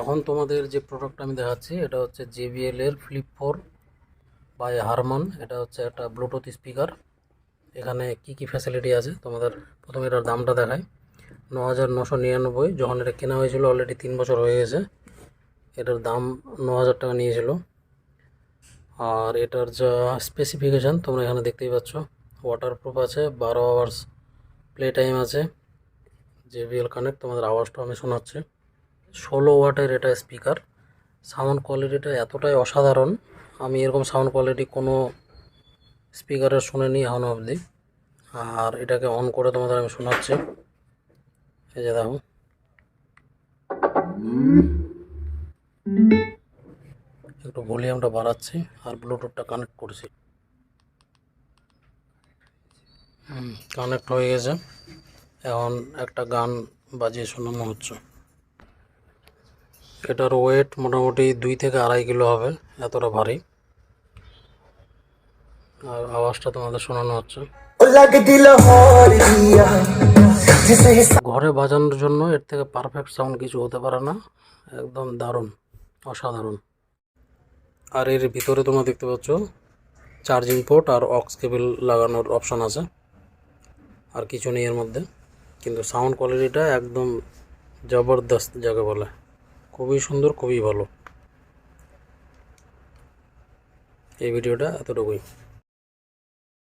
এখন তোমাদের যে প্রোডাক্ট আমি দেখাচ্ছি, এটা হচ্ছে JBL এর ফ্লিপ ফোর বাই হারমান এটা হচ্ছে একটা ব্লুটুথ স্পিকার এখানে কি কি ফ্যাসিলিটি আছে? তোমাদের প্রথমে এটার দামটা দেখায় ন হাজার নশো নিরানব্বই, যখন এটা কেনা হয়েছিল অলরেডি তিন বছর হয়ে গেছে। এটার দাম ন হাজার টাকা নিয়েছিল। আর এটার যা স্পেসিফিকেশান তোমরা এখানে দেখতেই পাচ্ছ ওয়াটারপ্রুফ আছে, বারো আওয়ার্স প্লে টাইম আছে। জেবিএল কানেক্ট তোমাদের আওয়াজটা আমি শোনাচ্ছি। ষোলো ওয়াটের এটা স্পিকার সাউন্ড কোয়ালিটিটা এতটাই অসাধারণ। আমি এরকম সাউন্ড কোয়ালিটি কোনো স্পিকারের শুনিনি এখনও অবধি। আর এটাকে অন করে তোমাদের আমি শোনাচ্ছি। এই যে দেখো। একটু ভলিউমটা বাড়াচ্ছি আর ব্লুটুথটা কানেক্ট করছি। কানেক্ট হয়ে গেছে। এখন একটা গান বাজিয়ে শোনানো হচ্ছে। এটার ওয়েট মোটামুটি দুই থেকে আড়াই কিলো হবে, এতটা ভারী। আর আওয়াজটা তোমাদের শোনানো হচ্ছে। ঘরে বাজানোর জন্য এর থেকে পারফেক্ট সাউন্ড কিছু হতে পারে না, একদম দারুণ, অসাধারণ। আর এর ভিতরে তোমরা দেখতে পাচ্ছ চার্জিং পোর্ট আর অক্স কেবল লাগানোর অপশান আছে। আর কিছু নেই এর মধ্যে, কিন্তু সাউন্ড কোয়ালিটিটা একদম জবরদস্ত যাকে বলে। খুবই সুন্দর খুবই ভালো। এই ভিডিওটা এতটুকুই।